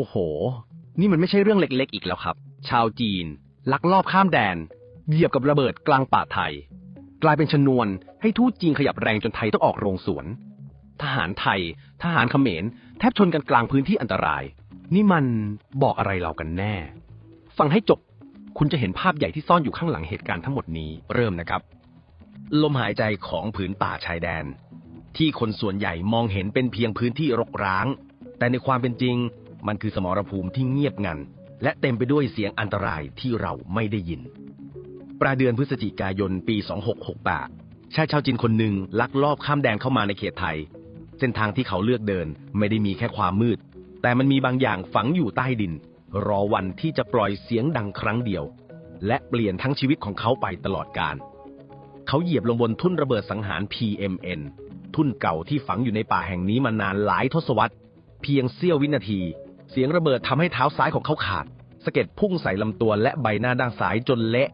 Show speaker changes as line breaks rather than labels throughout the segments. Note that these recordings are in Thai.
โอ้โห นี่มันไม่ใช่เรื่องเล็กๆ อีกแล้วครับ ชาวจีน ลักลอบข้ามแดน เหยียบกับระเบิดกลางป่าไทย กลายเป็นชนวนให้ทูตจีนขยับแรงจนไทยต้องออกโรงสวน ทหารไทย ทหารเขมร แทบชนกันกลางพื้นที่อันตราย นี่มันบอกอะไรเรากันแน่ ฟังให้จบ คุณจะเห็นภาพใหญ่ที่ซ่อนอยู่ข้างหลังเหตุการณ์ทั้งหมดนี้เริ่มนะครับ ลมหายใจของผืนป่าชายแดน ที่คนส่วนใหญ่มองเห็นเป็นเพียงพื้นที่รกร้าง แต่ในความเป็นจริง มันคือสมรภูมิที่เงียบงัน และเต็มไปด้วยเสียงอันตรายที่เราไม่ได้ยิน ปลายเดือนพฤศจิกายนปี 2668ชายชาวจีนคนหนึ่งลักลอบข้ามแดนเข้ามาในเขตไทย เส้นทางที่เขาเลือกเดินไม่ได้มีแค่ความมืด แต่มันมีบางอย่างฝังอยู่ใต้ดิน รอวันที่จะปล่อยเสียงดังครั้งเดียว และเปลี่ยนทั้งชีวิตของเขาไปตลอดกาลเขาเหยียบลงบนทุ่นระเบิดสังหาร PMN ทุ่นเก่าที่ฝังอยู่ในป่าแห่งนี้มานานหลายทศวรรษ เพียงเสี้ยววินาที เสียงระเบิดทำให้เท้าซ้ายของเขาขาด สะเก็ดพุ่งใส่ลำตัวและใบหน้าด้านซ้ายจนเละ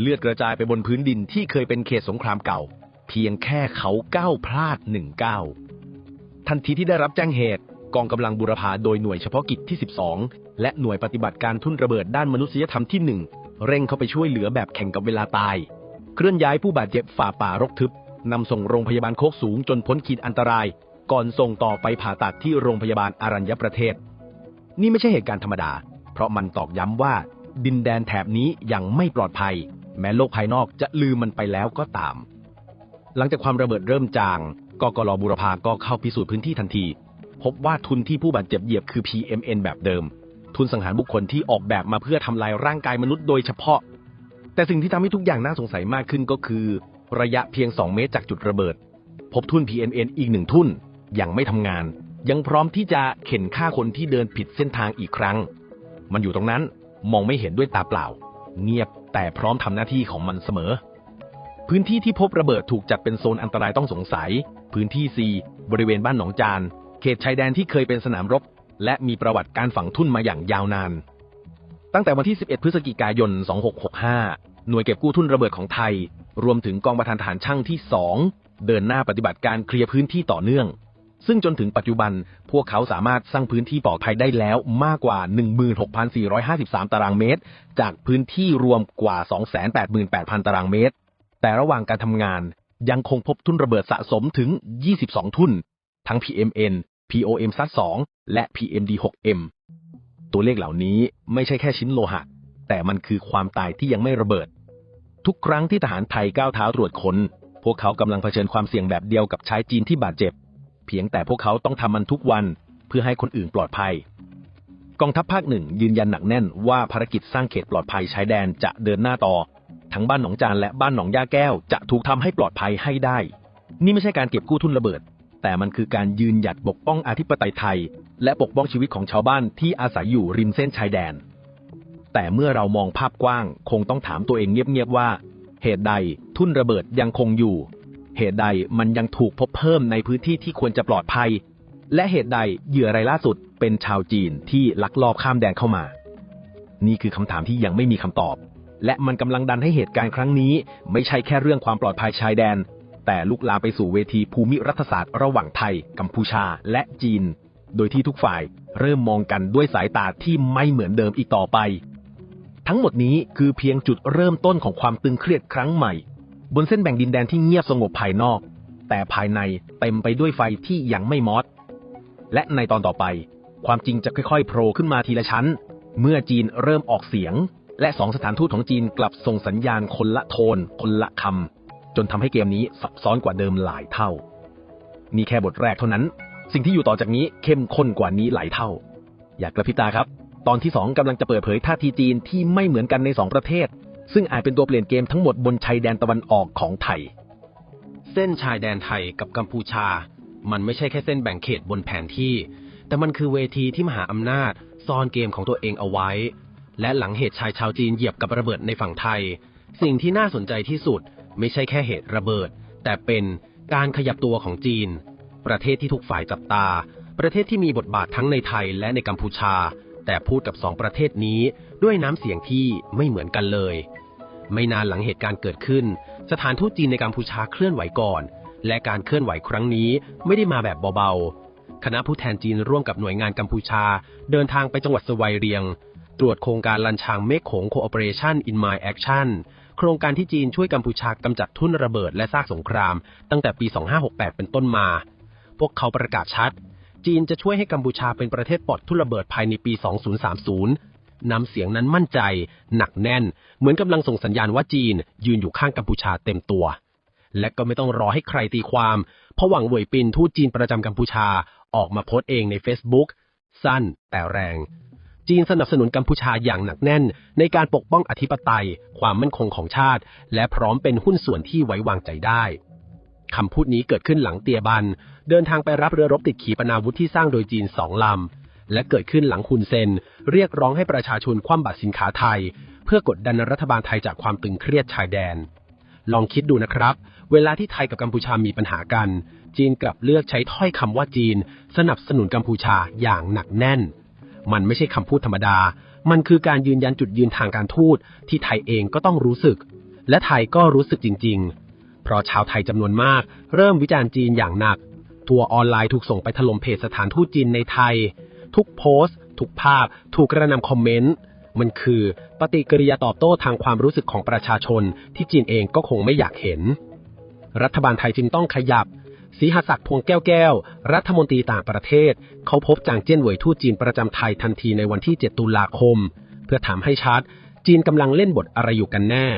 เลือดกระจายไปบนพื้นดินที่เคยเป็นเขตสงครามเก่า เพียงแค่เขาก้าวพลาดหนึ่งก้าวทันทีที่ได้รับแจ้งเหตุ กองกำลังบูรพาโดยหน่วยเฉพาะกิจที่ 12 และหน่วยปฏิบัติการทุ่นระเบิดด้านมนุษยธรรมที่ 1 เร่งเข้าไปช่วยเหลือแบบแข่งกับเวลาตาย เคลื่อนย้ายผู้บาดเจ็บฝ่าป่ารกทึบนำส่งโรงพยาบาลโคกสูงจนพ้นขีดอันตราย ก่อนส่งต่อไปผ่าตัดที่โรงพยาบาลอารัญญประเทศ นี่ไม่ใช่เหตุการณ์ธรรมดา เพราะมันตอกย้ำว่า ดินแดนแถบนี้ยังไม่ปลอดภัย แม้โลกภายนอกจะลืมมันไปแล้วก็ตาม หลังจากความระเบิดเริ่มจางกกรบูรพาก็เข้าพิสูจน์พื้นที่ทันที พบว่าทุนที่ผู้บาดเจ็บเหยียบคือ PMN แบบเดิม ทุนสังหารบุคคลที่ออกแบบมาเพื่อทำลายร่างกายมนุษย์โดยเฉพาะ แต่สิ่งที่ทำให้ทุกอย่างน่าสงสัยมากขึ้นก็คือ ระยะเพียง 2 เมตรจากจุดระเบิด พบทุน PMN อีกหนึ่งทุนยังไม่ทำงาน ยังพร้อมที่จะเข็นฆ่าคนที่เดินผิดเส้นทางอีกครั้ง มันอยู่ตรงนั้นมองไม่เห็นด้วยตาเปล่า เงียบแต่พร้อมทำหน้าที่ของมันเสมอ พื้นที่ที่พบระเบิดถูกจัดเป็นโซนอันตรายต้องสงสัย พื้นที่ C บริเวณบ้านหนองจาน เขตชายแดนที่เคยเป็นสนามรบ และมีประวัติการฝังทุ่นมาอย่างยาวนาน ตั้งแต่วันที่ 11 พฤศจิกายน 2665 หน่วยเก็บกู้ทุ่นระเบิดของไทย รวมถึงกองประธานฐานช่างที่ 2 เดินหน้าปฏิบัติการเคลียร์พื้นที่ต่อเนื่อง ซึ่งจนถึงปัจจุบันพวกเขาสามารถสร้างพื้นที่ปลอดภัยได้แล้วมากกว่า 16,453 ตารางเมตร จากพื้นที่รวมกว่า 288,000 ตารางเมตร แต่ระหว่างการทำงานยังคงพบทุ่นระเบิดสะสมถึง 22 ทุ่น ทั้ง PMN POM ซัด2และ PMD6M ตัวเลขเหล่านี้ไม่ใช่แค่ชิ้นโลหะ แต่มันคือความตายที่ยังไม่ระเบิด ทุกครั้งที่ทหารไทยก้าวเท้าตรวจคน้น พวกเขากำลังเผชิญความเสี่ยงแบบเดียวกับชายจีนที่บาดเจ็บ เพียงแต่พวกเขาต้องทำมันทุกวันเพื่อให้คนอื่นปลอดภัย กองทัพภาคหนึ่งยืนยันหนักแน่นว่าภารกิจสร้างเขตปลอดภัยชายแดนจะเดินหน้าต่อ ทั้งบ้านหนองจานและบ้านหนองย่าแก้วจะถูกทำให้ปลอดภัยให้ได้ นี่ไม่ใช่การเก็บกู้ทุนระเบิด แต่มันคือการยืนหยัดปกป้องอธิปไตยไทย และปกป้องชีวิตของชาวบ้านที่อาศัยอยู่ริมเส้นชายแดน แต่เมื่อเรามองภาพกว้าง คงต้องถามตัวเองเงียบๆว่า เหตุใดทุนระเบิดยังคงอยู่ เหตุใดมันยังถูกพบเพิ่มในพื้นที่ที่ควรจะปลอดภัย และเหตุใดเหยื่อรายล่าสุดเป็นชาวจีนที่ลักลอบข้ามแดนเข้ามา นี่คือคำถามที่ยังไม่มีคำตอบ และมันกำลังดันให้เหตุการณ์ครั้งนี้ ไม่ใช่แค่เรื่องความปลอดภัยชายแดน แต่ลุกลามไปสู่เวทีภูมิรัฐศาสตร์ระหว่างไทย กัมพูชา และจีน โดยที่ทุกฝ่ายเริ่มมองกันด้วยสายตาที่ไม่เหมือนเดิมอีกต่อไป ทั้งหมดนี้คือเพียงจุดเริ่มต้นของความตึงเครียดครั้งใหม่ บนเส้นแบ่งดินแดนที่เงียบสงบภายนอก แต่ภายในเต็มไปด้วยไฟที่ยังไม่มอด และในตอนต่อไป ความจริงจะค่อยๆโผล่ขึ้นมาทีละชั้น เมื่อจีนเริ่มออกเสียง และสองสถานทูตของจีนกลับส่งสัญญาณคนละโทน คนละคำจนทำให้เกมนี้ซับซ้อนกว่าเดิมหลายเท่า นี่แค่บทแรกเท่านั้น สิ่งที่อยู่ต่อจากนี้เข้มข้นกว่านี้หลายเท่า อยากกระพริบตาครับ ตอนที่2กำลังจะเปิดเผยท่าทีจีนที่ไม่เหมือนกันใน2ประเทศ ซึ่งอาจเป็นตัวเปลี่ยนเกมทั้งหมดบนชายแดนตะวันออกของไทย เส้นชายแดนไทยกับกัมพูชา มันไม่ใช่แค่เส้นแบ่งเขตบนแผนที่ แต่มันคือเวทีที่มหาอำนาจ ซ่อนเกมของตัวเองเอาไว้ และหลังเหตุชายชาวจีนเหยียบกับระเบิดในฝั่งไทย สิ่งที่น่าสนใจที่สุด ไม่ใช่แค่เหตุระเบิด แต่เป็นการขยับตัวของจีน ประเทศที่ทุกฝ่ายจับตา ประเทศที่มีบทบาททั้งในไทยและในกัมพูชา แต่พูดกับสองประเทศนี้ด้วยน้ำเสียงที่ไม่เหมือนกันเลย ไม่นานหลังเหตุการณ์เกิดขึ้น สถานทูตจีนในกัมพูชาเคลื่อนไหวก่อน และการเคลื่อนไหวครั้งนี้ไม่ได้มาแบบเบาๆ
คณะผู้แทนจีนร่วมกับหน่วยงานกัมพูชา เดินทางไปจังหวัดสวายเรียง ตรวจโครงการลันชางเมฆโขง Cooperation in My Action โครงการที่จีนช่วยกัมพูชากำจัดทุ่นระเบิดและซากสงคราม ตั้งแต่ปี 2568 เป็นต้นมา พวกเขาประกาศชัด จีนจะช่วยให้กัมพูชาเป็นประเทศปลอดทุนระเบิดภายในปี 2030 นำเสียงนั้นมั่นใจ หนักแน่น เหมือนกำลังส่งสัญญาณว่าจีนยืนอยู่ข้างกัมพูชาเต็มตัว และก็ไม่ต้องรอให้ใครตีความ เพราะหวังเวยปินทูตจีนประจำกัมพูชาออกมาโพสต์เองใน Facebook สั้นแต่แรง จีนสนับสนุนกัมพูชาอย่างหนักแน่น ในการปกป้องอธิปไตย ความมั่นคงของชาติ และพร้อมเป็นหุ้นส่วนที่ไว้วางใจได้ คำพูดนี้เกิดขึ้นหลังเตียบัน เดินทางไปรับเรือรบติดขีปนาวุธที่สร้างโดยจีนสองลำ และเกิดขึ้นหลังคุนเซน เรียกร้องให้ประชาชนคว่ำบาตรสินค้าไทย เพื่อกดดันรัฐบาลไทยจากความตึงเครียดชายแดน ลองคิดดูนะครับ เวลาที่ไทยกับกัมพูชามีปัญหากัน จีนกลับเลือกใช้ถ้อยคำว่าจีน สนับสนุนกัมพูชาอย่างหนักแน่น มันไม่ใช่คำพูดธรรมดา มันคือการยืนยันจุดยืนทางการทูตที่ไทยเองก็ต้องรู้สึก และไทยก็รู้สึกจริง ๆ เพราะชาวไทยจำนวนมาก เริ่มวิจารณ์จีนอย่างหนัก ทัวร์ออนไลน์ถูกส่งไปถล่มเพจสถานทูตจีนในไทย ทุกโพสต์ ทุกภาพ ถูกกระนำคอมเมนต์ มันคือปฏิกิริยาตอบโต้ทางความรู้สึกของประชาชน ที่จีนเองก็คงไม่อยากเห็น รัฐบาลไทยจึงต้องขยับสีหศักดิ์พวงแก้วแก้ว รัฐมนตรีต่างประเทศ เขาพบจางเจี้ยนเหวยทูตจีนประจำไทยทันทีในวันที่ 7 ตุลาคม เพื่อถามให้ชัด จีนกำลังเล่นบทอะไรอยู่กันแน่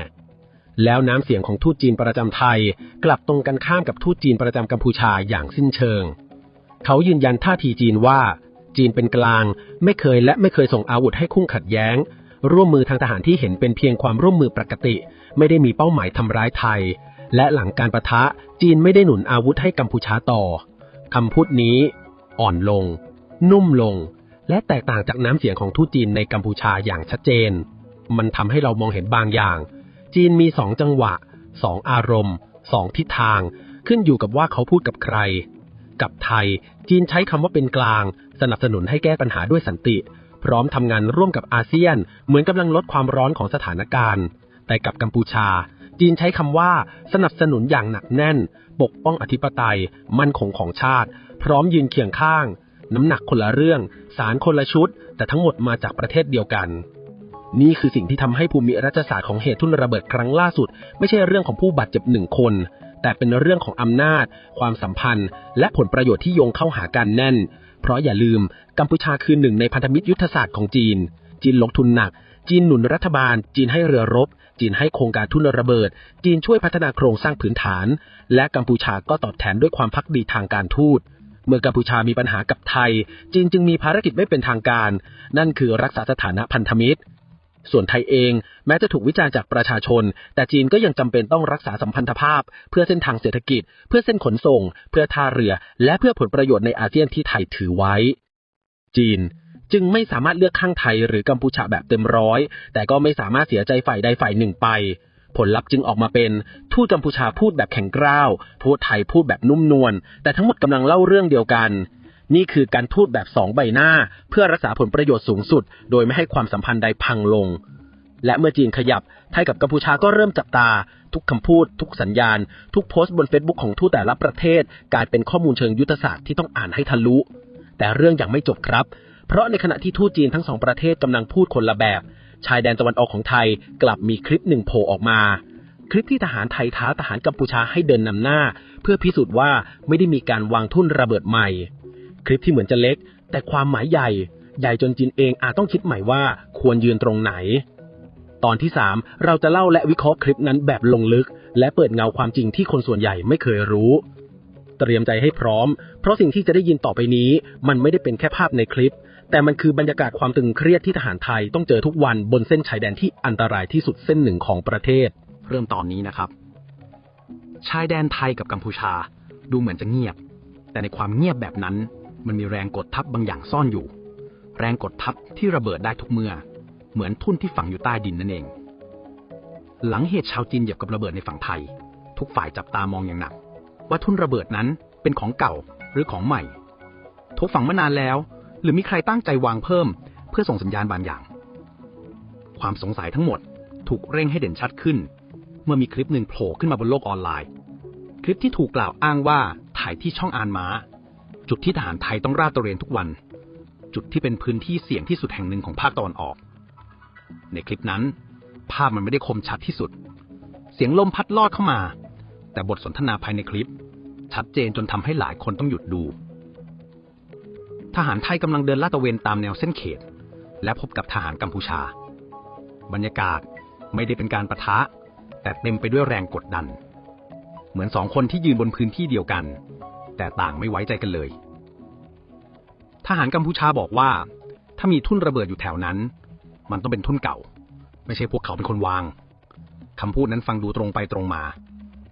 แล้วน้ำเสียงของทูตจีนประจำไทย กลับตรงกันข้ามกับทูตจีนประจำกัมพูชาอย่างสิ้นเชิง เขายืนยันท่าทีจีนว่า จีนเป็นกลาง ไม่เคยและไม่เคยส่งอาวุธให้คู่ขัดแย้ง ร่วมมือทางทหารที่เห็นเป็นเพียงความร่วมมือปกติ ไม่ได้มีเป้าหมายทำร้ายไทย และหลังการประทะจีนไม่ได้หนุนอาวุธให้กัมพูชาต่อคำพูดนี้ อ่อนลง นุ่มลง และแตกต่างจากน้ำเสียงของทูตจีนในกัมพูชาอย่างชัดเจน มันทำให้เรามองเห็นบางอย่าง จีนมีสองจังหวะสองอารมณ์สองทิศทาง ขึ้นอยู่กับว่าเขาพูดกับใคร กับไทย จีนใช้คำว่าเป็นกลาง สนับสนุนให้แก้ปัญหาด้วยสันติ พร้อมทำงานร่วมกับอาเซียน เหมือนกำลังลดความร้อนของสถานการณ์ แต่กับกัมพูชา จีนใช้คำว่าสนับสนุนอย่างหนักแน่น ปกป้องอธิปไตย มั่นคงของชาติ พร้อมยืนเคียงข้าง น้ำหนักคนละเรื่อง สารคนละชุด แต่ทั้งหมดมาจากประเทศเดียวกัน นี่คือสิ่งที่ทำให้ภูมิรัฐศาสตร์ของเหตุทุ่นระเบิดครั้งล่าสุด ไม่ใช่เรื่องของผู้บาดเจ็บหนึ่งคน แต่เป็นเรื่องของอำนาจ ความสัมพันธ์ และผลประโยชน์ที่โยงเข้าหากันแน่น เพราะอย่าลืม กัมพูชาคือหนึ่งในพันธมิตรยุทธศาสตร์ของจีน จีนลงทุนหนัก จีนหนุนรัฐบาล จีนให้เรือรบ จีนให้โครงการทุนระเบิด จีนช่วยพัฒนาโครงสร้างพื้นฐาน และกัมพูชาก็ตอบแทนด้วยความพักดีทางการทูตเมื่อกัมพูชามีปัญหากับไทย จีนจึงมีภารกิจไม่เป็นทางการ นั่นคือรักษาสถานะพันธมิตร ส่วนไทยเอง แม้จะถูกวิจารณ์จากประชาชน แต่จีนก็ยังจำเป็นต้องรักษาสัมพันธภาพ เพื่อเส้นทางเศรษฐกิจ เพื่อเส้นขนส่ง เพื่อท่าเรือ และเพื่อผลประโยชน์ในอาเซียนที่ไทยถือไว้ จีนจึงไม่สามารถเลือกข้างไทยหรือกัมพูชาแบบเต็มร้อย แต่ก็ไม่สามารถเสียใจฝ่ายใดฝ่ายหนึ่งไป ผลลัพธ์จึงออกมาเป็นทูตกัมพูชาพูดแบบแข็งกร้าวทูตไทยพูดแบบนุ่มนวล แต่ทั้งหมดกำลังเล่าเรื่องเดียวกัน นี่คือการทูตแบบสองใบหน้า เพื่อรักษาผลประโยชน์สูงสุด โดยไม่ให้ความสัมพันธ์ใดพังลง และเมื่อจีนขยับ ไทยกับกัมพูชาก็เริ่มจับตา ทุกคำพูด ทุกสัญญาณ ทุกโพสต์บนเฟซบุ๊กของทูตแต่ละประเทศ กลายเป็นข้อมูลเชิงยุทธศาสตร์ที่ต้องอ่านให้ทะลุ แต่เรื่องยังไม่จบครับ เพราะในขณะที่ทูตจีนทั้งสองประเทศกำลังพูดคนละแบบ ชายแดนตะวันออกของไทยกลับมีคลิปหนึ่งโผล่ออกมาคลิปที่ทหารไทยท้าทหารกัมพูชาให้เดินนำหน้า เพื่อพิสูจน์ว่าไม่ได้มีการวางทุ่นระเบิดใหม่ คลิปที่เหมือนจะเล็ก แต่ความหมายใหญ่ ใหญ่จนจีนเองอาจต้องคิดใหม่ว่าควรยืนตรงไหน ตอนที่ 3 เราจะเล่าและวิเคราะห์คลิปนั้นแบบลงลึก และเปิดเงาความจริงที่คนส่วนใหญ่ไม่เคยรู้ เตรียมใจให้พร้อม เพราะสิ่งที่จะได้ยินต่อไปนี้ มันไม่ได้เป็นแค่ภาพในคลิป แต่มันคือบรรยากาศความตึงเครียดที่ทหารไทยต้องเจอทุกวันบนเส้นชายแดนที่อันตรายที่สุดเส้นหนึ่งของประเทศ
เริ่มตอนนี้นะครับ ชายแดนไทยกับกัมพูชาดูเหมือนจะเงียบ แต่ในความเงียบแบบนั้น มันมีแรงกดทับบางอย่างซ่อนอยู่ แรงกดทับที่ระเบิดได้ทุกเมื่อ เหมือนทุ่นที่ฝังอยู่ใต้ดินนั่นเอง หลังเหตุชาวจีนเหยียบกับระเบิดในฝั่งไทย ทุกฝ่ายจับตามองอย่างหนัก ว่าทุ่นระเบิดนั้นเป็นของเก่าหรือของใหม่ถูกฝังมานานแล้ว หรือมีใครตั้งใจวางเพิ่ม เพื่อส่งสัญญาณบางอย่าง ความสงสัยทั้งหมดถูกเร่งให้เด่นชัดขึ้น เมื่อมีคลิปหนึ่งโผล่ขึ้นมาบนโลกออนไลน์ คลิปที่ถูกกล่าวอ้างว่าถ่ายที่ช่องอานม้า จุดที่ทหารไทยต้องราดตระเวนทุกวัน จุดที่เป็นพื้นที่เสี่ยงที่สุดแห่งหนึ่งของภาคตะวันออก ในคลิปนั้น ภาพมันไม่ได้คมชัดที่สุด เสียงลมพัดลอดเข้ามา แต่บทสนทนาภายในคลิป ชัดเจนจนทำให้หลายคนต้องหยุดดู ทหารไทยกำลังเดินลาดตระเวนตามแนวเส้นเขต และพบกับทหารกัมพูชา บรรยากาศไม่ได้เป็นการประทะ แต่เต็มไปด้วยแรงกดดัน เหมือนสองคนที่ยืนบนพื้นที่เดียวกัน แต่ต่างไม่ไว้ใจกันเลย ทหารกัมพูชาบอกว่า ถ้ามีทุ่นระเบิดอยู่แถวนั้น มันต้องเป็นทุ่นเก่า ไม่ใช่พวกเขาเป็นคนวางคำพูดนั้นฟังดูตรงไปตรงมา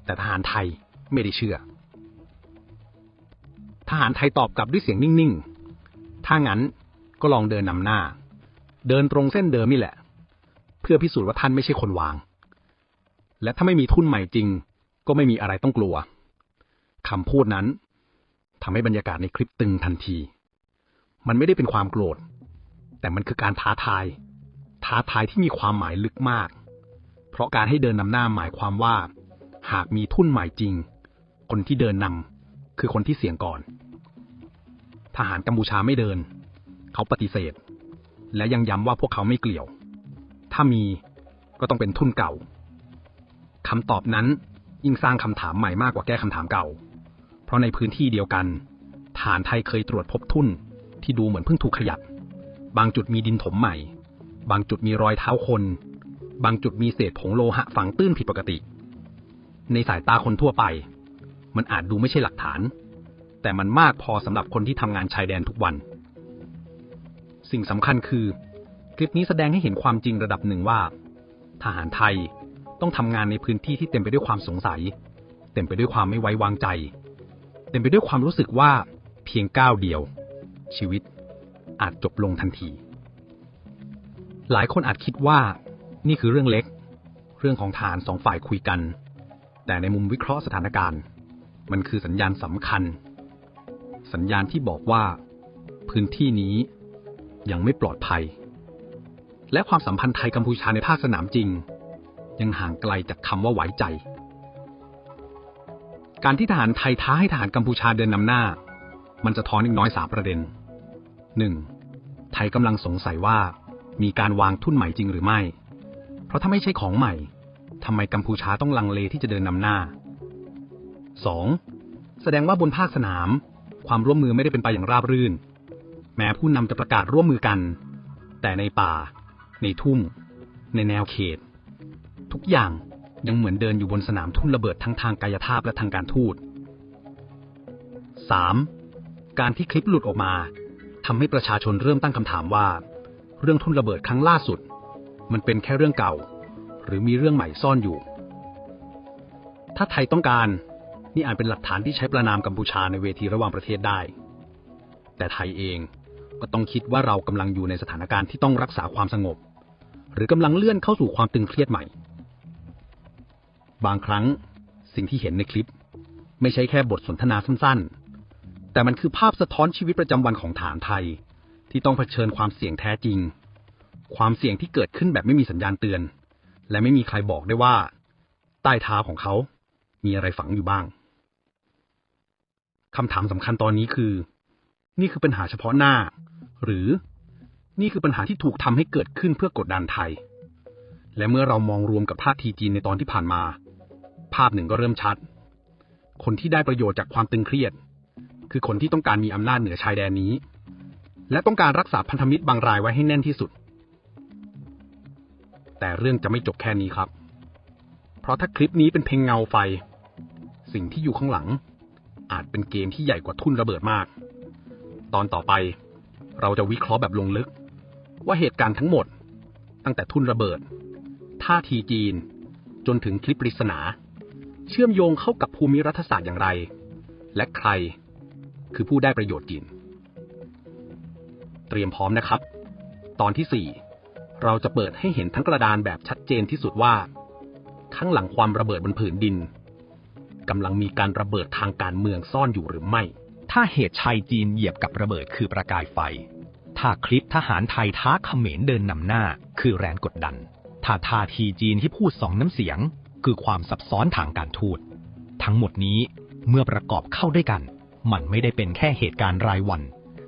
แต่ทหารไทยไม่ได้เชื่อ ทหารไทยตอบกลับด้วยเสียงนิ่งๆ ถ้างั้นก็ลองเดินนำหน้า เดินตรงเส้นเดิมนี่แหละ เพื่อพิสูจน์ว่าท่านไม่ใช่คนวาง และถ้าไม่มีทุนใหม่จริง ก็ไม่มีอะไรต้องกลัวคำพูดนั้น ทำให้บรรยากาศในคลิปตึงทันที มันไม่ได้เป็นความโกรธ แต่มันคือการท้าทาย ท้าทายที่มีความหมายลึกมาก เพราะการให้เดินนำหน้าหมายความว่า หากมีทุนหม่จริง คนที่เดินนำคือคนที่เสี่ยงก่อน ทหารกัมพูชาไม่เดิน เขาปฏิเสธ และยังย้ำว่าพวกเขาไม่เกี่ยว ถ้ามีก็ต้องเป็นทุนเก่าคำตอบนั้นยิ่งสร้างคำถามใหม่มากกว่าแก้คำถามเก่า เพราะในพื้นที่เดียวกัน ฐานไทยเคยตรวจพบทุ่นที่ดูเหมือนเพิ่งถูกขยับ บางจุดมีดินถมใหม่ บางจุดมีรอยเท้าคน บางจุดมีเศษผงโลหะฝังตื้นผิดปกติ ในสายตาคนทั่วไป มันอาจดูไม่ใช่หลักฐาน แต่มันมากพอสำหรับคนที่ทำงานชายแดนทุกวัน สิ่งสำคัญคือ คลิปนี้แสดงให้เห็นความจริงระดับหนึ่งว่า ทหารไทยต้องทำงานในพื้นที่ที่เต็มไปด้วยความสงสัย เต็มไปด้วยความไม่ไว้วางใจ เต็มไปด้วยความรู้สึกว่าเพียงก้าวเดียว ชีวิตอาจจบลงทันที หลายคนอาจคิดว่านี่คือเรื่องเล็ก เรื่องของฐานสองฝ่ายคุยกัน แต่ในมุมวิเคราะห์สถานการณ์ มันคือสัญญาณสำคัญ สัญญาณที่บอกว่า พื้นที่นี้ยังไม่ปลอดภัย และความสัมพันธ์ไทยกัมพูชาในภาคสนามจริง ยังห่างไกลจากคำว่าไว้ใจ การที่ทหารไทยท้าให้ทหารกัมพูชาเดินนำหน้า มันจะท้อนอีกน้อยสามประเด็นหนึ่งไทยกำลังสงสัยว่ามีการวางทุ่นใหม่จริงหรือไม่ เพราะถ้าไม่ใช่ของใหม่ทำไมกัมพูชาต้องลังเลที่จะเดินนำหน้า 2. แสดงว่าบนภาคสนาม ความร่วมมือไม่ได้เป็นไปอย่างราบรื่น แม้ผู้นำจะประกาศร่วมมือกัน แต่ในป่า ในทุ่งในแนวเขต ทุกอย่าง ยังเหมือนเดินอยู่บนสนามทุ่นระเบิดทั้งทางกายภาพและทางการทูต 3. การที่คลิปหลุดออกมาทำให้ประชาชนเริ่มตั้งคำถามว่า เรื่องทุ่นระเบิดครั้งล่าสุด มันเป็นแค่เรื่องเก่า หรือมีเรื่องใหม่ซ่อนอยู่ ถ้าไทยต้องการ นี่อาจเป็นหลักฐานที่ใช้ประนามกัมพูชาในเวทีระหว่างประเทศได้ แต่ไทยเองก็ต้องคิดว่าเรากำลังอยู่ในสถานการณ์ที่ต้องรักษาความสงบ หรือกำลังเลื่อนเข้าสู่ความตึงเครียดใหม่ บางครั้งสิ่งที่เห็นในคลิป ไม่ใช่แค่บทสนทนาสั้นๆ แต่มันคือภาพสะท้อนชีวิตประจำวันของฐานไทย ที่ต้องเผชิญความเสี่ยงแท้จริง ความเสี่ยงที่เกิดขึ้นแบบไม่มีสัญญาณเตือน และไม่มีใครบอกได้ว่า ใต้เท้าของเขา มีอะไรฝังอยู่บ้างคำถามสำคัญตอนนี้คือ นี่คือปัญหาเฉพาะหน้า หรือนี่คือปัญหาที่ถูกทำให้เกิดขึ้นเพื่อกดดันไทย และเมื่อเรามองรวมกับท่าทีจีนในตอนที่ผ่านมา ภาพหนึ่งก็เริ่มชัด คนที่ได้ประโยชน์จากความตึงเครียด คือคนที่ต้องการมีอำนาจเหนือชายแดนนี้ และต้องการรักษาพันธมิตรบางรายไว้ให้แน่นที่สุด แต่เรื่องจะไม่จบแค่นี้ครับ เพราะถ้าคลิปนี้เป็นเพลงเงาไฟ สิ่งที่อยู่ข้างหลัง อาจเป็นเกมที่ใหญ่กว่าทุ่นระเบิดมาก ตอนต่อไปเราจะวิเคราะห์แบบลงลึก ว่าเหตุการณ์ทั้งหมด ตั้งแต่ทุ่นระเบิด ท่าทีจีน จนถึงคลิปปริศนา เชื่อมโยงเข้ากับภูมิรัฐศาสตร์อย่างไร และใครคือผู้ได้ประโยชน์จีนเตรียมพร้อมนะครับ ตอนที่สี่เราจะเปิดให้เห็นทั้งกระดานแบบชัดเจนที่สุดว่า ข้างหลังความระเบิดบนผืนดินกำลังมีการระเบิดทางการเมืองซ่อนอยู่หรือไม่
ถ้าเหตุชายจีนเหยียบกับระเบิดคือประกายไฟ ถ้าคลิปทหารไทยท้าเขมรเดินนำหน้า คือแรงกดดัน ถ้าท่าทีจีนที่พูดสองน้ำเสียง คือความซับซ้อนทางการทูต ทั้งหมดนี้เมื่อประกอบเข้าด้วยกัน
มันไม่ได้เป็นแค่เหตุการณ์รายวัน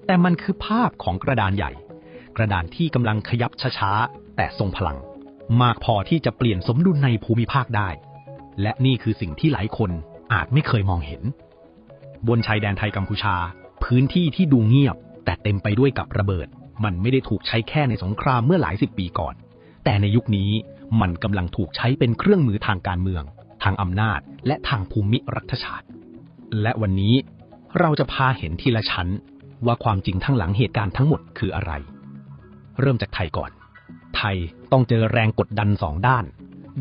แต่มันคือภาพของกระดานใหญ่ กระดานที่กำลังขยับช้าๆ แต่ทรงพลัง มากพอที่จะเปลี่ยนสมดุลในภูมิภาคได้ และนี่คือสิ่งที่หลายคนอาจไม่เคยมองเห็น บนชายแดนไทยกัมพูชา พื้นที่ที่ดูเงียบ แต่เต็มไปด้วยกับระเบิด มันไม่ได้ถูกใช้แค่ในสงครามเมื่อหลายสิบปีก่อน แต่ในยุคนี้ มันกำลังถูกใช้เป็นเครื่องมือทางการเมือง ทางอำนาจ และทางภูมิรัฐศาสตร์ และวันนี้เราจะพาเห็นทีละชั้นว่าความจริงทั้งหลังเหตุการณ์ทั้งหมดคืออะไร เริ่มจากไทยก่อน ไทยต้องเจอแรงกดดันสองด้าน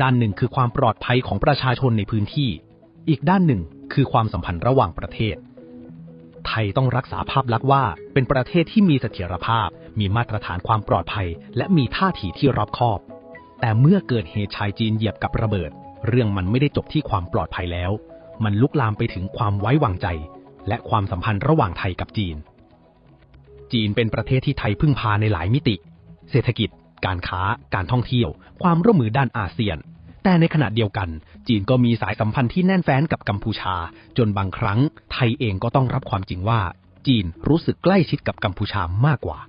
ด้านหนึ่งคือความปลอดภัยของประชาชนในพื้นที่ อีกด้านหนึ่งคือความสัมพันธ์ระหว่างประเทศ ไทยต้องรักษาภาพลักษณ์ว่าเป็นประเทศที่มีเสถียรภาพ มีมาตรฐานความปลอดภัย และมีท่าทีที่รอบคอบ แต่เมื่อเกิดเหตุชายจีนเหยียบกับระเบิด เรื่องมันไม่ได้จบที่ความปลอดภัยแล้ว มันลุกลามไปถึงความไว้วางใจ และความสัมพันธ์ระหว่างไทยกับจีน จีนเป็นประเทศที่ไทยพึ่งพาในหลายมิติ เศรษฐกิจ การค้า การท่องเที่ยว ความร่วมมือด้านอาเซียน แต่ในขณะเดียวกัน จีนก็มีสายสัมพันธ์ที่แน่นแฟ้นกับกัมพูชา จนบางครั้ง ไทยเองก็ต้องรับความจริงว่า จีนรู้สึกใกล้ชิดกับกัมพูชามากกว่า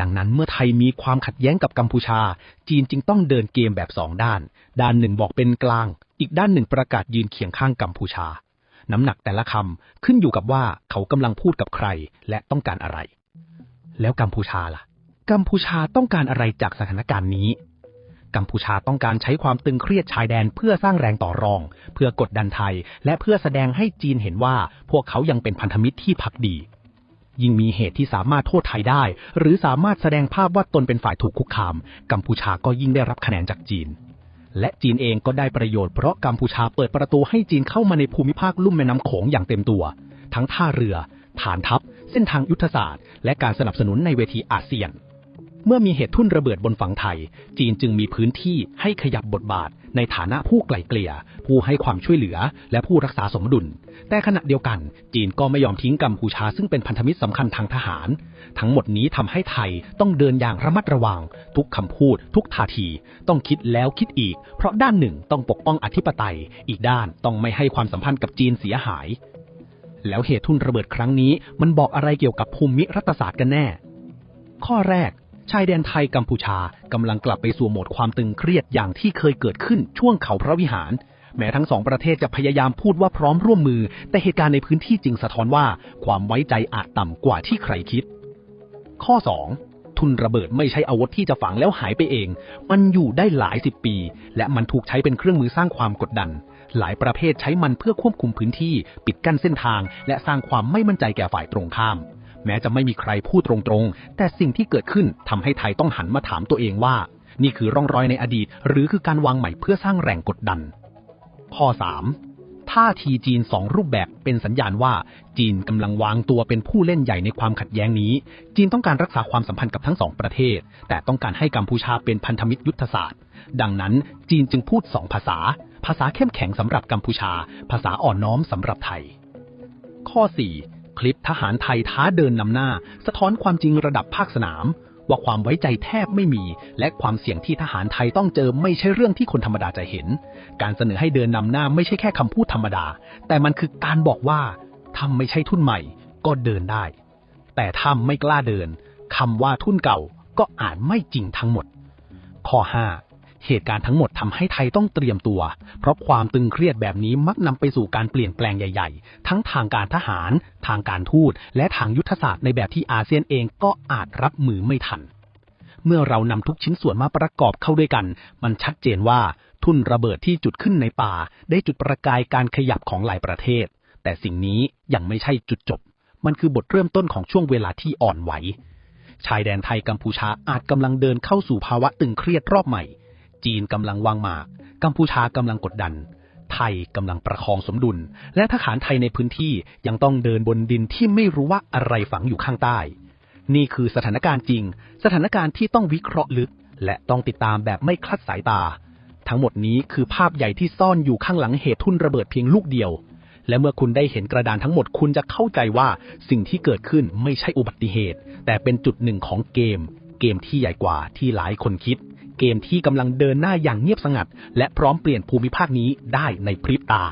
ดังนั้นเมื่อไทยมีความขัดแย้งกับกัมพูชา จีนจึงต้องเดินเกมแบบสองด้าน ด้านหนึ่งบอกเป็นกลาง อีกด้านหนึ่งประกาศยืนเคียงข้างกัมพูชา น้ำหนักแต่ละคำขึ้นอยู่กับว่าเขากำลังพูดกับใครและต้องการอะไร แล้วกัมพูชาล่ะ กัมพูชาต้องการอะไรจากสถานการณ์นี้กัมพูชาต้องการใช้ความตึงเครียดชายแดนเพื่อสร้างแรงต่อรอง เพื่อกดดันไทย และเพื่อแสดงให้จีนเห็นว่าพวกเขายังเป็นพันธมิตรที่พักดี ยิ่งมีเหตุที่สามารถโทษไทยได้ หรือสามารถแสดงภาพว่าตนเป็นฝ่ายถูกคุกคาม กัมพูชาก็ยิ่งได้รับคะแนนจากจีน และจีนเองก็ได้ประโยชน์เพราะกัมพูชาเปิดประตูให้จีนเข้ามาในภูมิภาคลุ่มแม่น้ำโขงอย่างเต็มตัว ทั้งท่าเรือ ฐานทัพ เส้นทางยุทธศาสตร์ และการสนับสนุนในเวทีอาเซียน เมื่อมีเหตุทุ่นระเบิดบนฝั่งไทย จีนจึงมีพื้นที่ให้ขยับบทบาท ในฐานะผู้ไกล่เกลี่ย ผู้ให้ความช่วยเหลือ และผู้รักษาสมดุล แต่ขณะเดียวกัน จีนก็ไม่ยอมทิ้งกัมพูชาซึ่งเป็นพันธมิตรสำคัญทางทหาร ทั้งหมดนี้ทำให้ไทยต้องเดินอย่างระมัดระวัง ทุกคำพูด ทุกท่าที ต้องคิดแล้วคิดอีก เพราะด้านหนึ่งต้องปกป้องอธิปไตย อีกด้านต้องไม่ให้ความสัมพันธ์กับจีนเสียหาย แล้วเหตุทุ่นระเบิดครั้งนี้ มันบอกอะไรเกี่ยวกับภูมิรัฐศาสตร์กันแน่ ข้อแรก ชายแดนไทยกัมพูชากำลังกลับไปสู่โหมดความตึงเครียดอย่างที่เคยเกิดขึ้นช่วงเขาพระวิหาร แม้ทั้งสองประเทศจะพยายามพูดว่าพร้อมร่วมมือ แต่เหตุการณ์ในพื้นที่จริงสะท้อนว่า ความไว้ใจอาจต่ำกว่าที่ใครคิด ข้อ 2. ทุนระเบิดไม่ใช่อาวุธที่จะฝังแล้วหายไปเอง มันอยู่ได้หลายสิบปี และมันถูกใช้เป็นเครื่องมือสร้างความกดดัน หลายประเภทใช้มันเพื่อควบคุมพื้นที่ ปิดกั้นเส้นทาง และสร้างความไม่มั่นใจแก่ฝ่ายตรงข้าม แม้จะไม่มีใครพูดตรงๆ แต่สิ่งที่เกิดขึ้นทำให้ไทยต้องหันมาถามตัวเองว่า นี่คือร่องรอยในอดีต หรือคือการวางใหม่เพื่อสร้างแรงกดดัน ข้อ 3. ท่าทีจีนสองรูปแบบเป็นสัญญาณว่า จีนกำลังวางตัวเป็นผู้เล่นใหญ่ในความขัดแย้งนี้ จีนต้องการรักษาความสัมพันธ์กับทั้งสองประเทศ แต่ต้องการให้กัมพูชาเป็นพันธมิตรยุทธศาสตร์ ดังนั้นจีนจึงพูดสองภาษา ภาษาเข้มแข็งสำหรับกัมพูชา ภาษาอ่อนน้อมสำหรับไทยข้อ 4. คลิปทหารไทยท้าเดินนำหน้า สะท้อนความจริงระดับภาคสนาม ว่าความไว้ใจแทบไม่มี และความเสี่ยงที่ทหารไทยต้องเจอไม่ใช่เรื่องที่คนธรรมดาจะเห็น การเสนอให้เดินนำหน้าไม่ใช่แค่คำพูดธรรมดา แต่มันคือการบอกว่าถ้าไม่ใช่ทุนใหม่ ก็เดินได้ แต่ถ้าไม่กล้าเดินคำว่าทุนเก่าก็อาจไม่จริงทั้งหมด ข้อ 5 เหตุการณ์ทั้งหมดทำให้ไทยต้องเตรียมตัว เพราะความตึงเครียดแบบนี้มักนำไปสู่การเปลี่ยนแปลงใหญ่ ๆ ทั้งทางการทหาร ทางการทูต และทางยุทธศาสตร์ในแบบที่อาเซียนเองก็อาจรับมือไม่ทัน เมื่อเรานำทุกชิ้นส่วนมาประกอบเข้าด้วยกัน มันชัดเจนว่าทุ่นระเบิดที่จุดขึ้นในป่า ได้จุดประกายการขยับของหลายประเทศ แต่สิ่งนี้ยังไม่ใช่จุดจบ มันคือบทเริ่มต้นของช่วงเวลาที่อ่อนไหว ชายแดนไทยกัมพูชาอาจกำลังเดินเข้าสู่ภาวะตึงเครียดรอบใหม่ จีนกำลังวางหมาก กัมพูชากำลังกดดัน ไทยกำลังประคองสมดุล และทหารไทยในพื้นที่ยังต้องเดินบนดินที่ไม่รู้ว่าอะไรฝังอยู่ข้างใต้ นี่คือสถานการณ์จริง สถานการณ์ที่ต้องวิเคราะห์ลึก และต้องติดตามแบบไม่คลัดสายตา ทั้งหมดนี้คือภาพใหญ่ที่ซ่อนอยู่ข้างหลังเหตุทุ่นระเบิดเพียงลูกเดียว และเมื่อคุณได้เห็นกระดานทั้งหมดคุณจะเข้าใจว่าสิ่งที่เกิดขึ้นไม่ใช่อุบัติเหตุ แต่เป็นจุดหนึ่งของเกม เกมที่ใหญ่กว่าที่หลายคนคิด เกมที่กำลังเดินหน้าอย่างเงียบสงัด และพร้อมเปลี่ยนภูมิภาคนี้ได้ในพริบตา